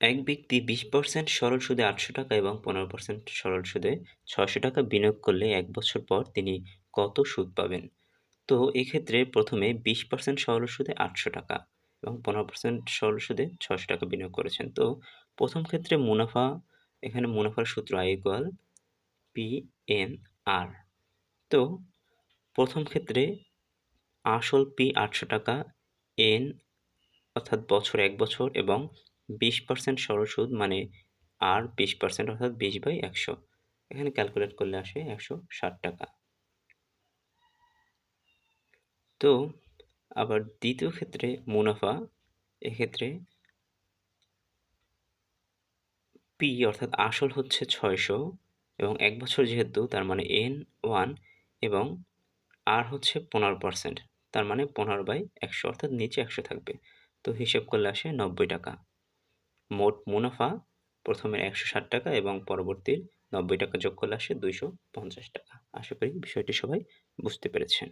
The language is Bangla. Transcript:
এক ব্যক্তি বিশ পার্সেন্ট সরল সুদে আটশো টাকা এবং পনেরো পার্সেন্ট সরল সুদে ছয়শো টাকা বিনিয়োগ করলে এক বছর পর তিনি কত সুদ পাবেন? তো এক্ষেত্রে প্রথমে বিশ পার্সেন্ট সরল সুদে আটশো টাকা এবং পনেরো পার্সেন্ট সরল সুদে ছশো টাকা বিনিয়োগ করেছেন। তো প্রথম ক্ষেত্রে মুনাফা, এখানে মুনাফার সূত্র I equal P N R. তো প্রথম ক্ষেত্রে আসল পি আটশো টাকা, এন অর্থাৎ বছর এক বছর এবং বিশ পার্সেন্ট সরল সুদ মানে আর বিশ পার্সেন্ট অর্থাৎ বিশ বাই একশো। এখানে ক্যালকুলেট করলে আসে একশো ষাট টাকা। তো আবার দ্বিতীয় ক্ষেত্রে মুনাফা, এক্ষেত্রে পি অর্থাৎ আসল হচ্ছে ছয়শো এবং এক বছর যেহেতু তার মানে এন ওয়ান এবং আর হচ্ছে পনেরো পার্সেন্ট তার মানে পনেরো বাই একশো অর্থাৎ নিচে একশো থাকবে। তো হিসেব করলে আসে নব্বই টাকা। মোট মুনাফা প্রথমে একশো ষাট টাকা এবং পরবর্তীর নব্বই টাকা যোগ করলে আসে দুইশো পঞ্চাশ টাকা। আশা করি বিষয়টি সবাই বুঝতে পেরেছেন।